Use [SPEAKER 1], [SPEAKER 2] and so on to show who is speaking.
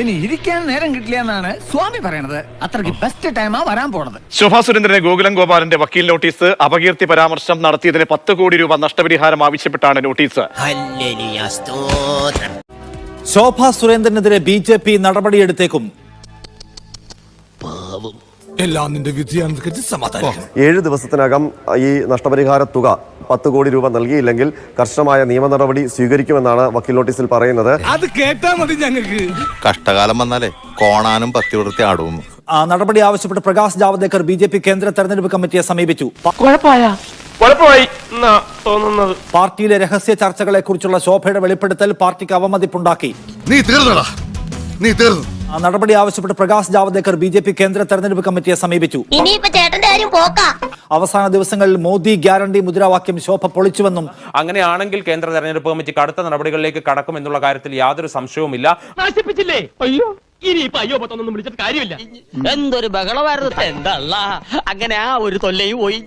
[SPEAKER 1] ഇനി ഇരിക്കാൻ നേരം കിട്ടില്ല എന്നാണ് സ്വാമി പറയണത്. അത്രയ്ക്ക് ബെസ്റ്റ് ടൈമാ വരാൻ പോണത്.
[SPEAKER 2] ശോഭാ സുരേന്ദ്രനെ ഗോകുലം ഗോപാലന്റെ വക്കീൽ നോട്ടീസ് അപകീർത്തി പരാമർശം നടത്തിയതിന് പത്ത് കോടി രൂപ നഷ്ടപരിഹാരം ആവശ്യപ്പെട്ടാണ് നോട്ടീസ്.
[SPEAKER 3] ശോഭാ സുരേന്ദ്രനെതിരെ ബി ജെ പി നടപടിയെടുത്തേക്കും.
[SPEAKER 4] എല്ലാം നിന്റെ വിധിയാണെന്ന് കരുതി സമാധാനം
[SPEAKER 5] ഏഴ് ദിവസത്തിനകം ഈ നഷ്ടപരിഹാര തുക പത്ത് കോടി രൂപ നൽകിയില്ലെങ്കിൽ കർശനമായ നിയമ നടപടി സ്വീകരിക്കുമെന്നാണ് വക്കീൽ നോട്ടീസിൽ പറയുന്നത്.
[SPEAKER 4] അത് കേട്ടാ മതി ഞങ്ങൾക്ക്.
[SPEAKER 6] കഷ്ടകാലം വന്നാലേ കോണാനും പത്തിവിടർത്തി ആടും
[SPEAKER 3] ആ നടപടി ആവശ്യപ്പെട്ട് Prakash Javadekar B J P കേന്ദ്ര തെരഞ്ഞെടുപ്പ് കമ്മിറ്റിയെ സമീപിച്ചു. പാർട്ടിയിലെ രഹസ്യ ചർച്ചകളെ കുറിച്ചുള്ള ശോഭയുടെ വെളിപ്പെടുത്തൽ പാർട്ടിക്ക് അവമതിപ്പുണ്ടാക്കി.
[SPEAKER 4] നീ തീർന്നടാ. നീ തീർന്നു.
[SPEAKER 3] നടപടി ആവശ്യപ്പെട്ട് Prakash Javadekar B J P കേന്ദ്ര തെരഞ്ഞെടുപ്പ് കമ്മിറ്റിയെ സമീപിച്ചു. അവസാന ദിവസങ്ങളിൽ മോദി ഗ്യാരണ്ടി മുദ്രാവാക്യം ശോഭ പൊളിച്ചുവെന്നും
[SPEAKER 7] അങ്ങനെയാണെങ്കിൽ കേന്ദ്ര തെരഞ്ഞെടുപ്പ് കമ്മിറ്റി കടുത്ത നടപടികളിലേക്ക് കടക്കും എന്നുള്ള കാര്യത്തിൽ യാതൊരു സംശയവുമില്ല.
[SPEAKER 8] നശിപ്പിച്ചില്ലേ? അയ്യോ ഇനിയിപ്പൊ അയ്യോ പത്തൊന്നും വിളിച്ചിട്ട് കാര്യമില്ല.
[SPEAKER 9] എന്തൊരു ബഹളമായിരുന്നു. എന്താ അങ്ങനെ ആ ഒരു തൊല്ലയും പോയി.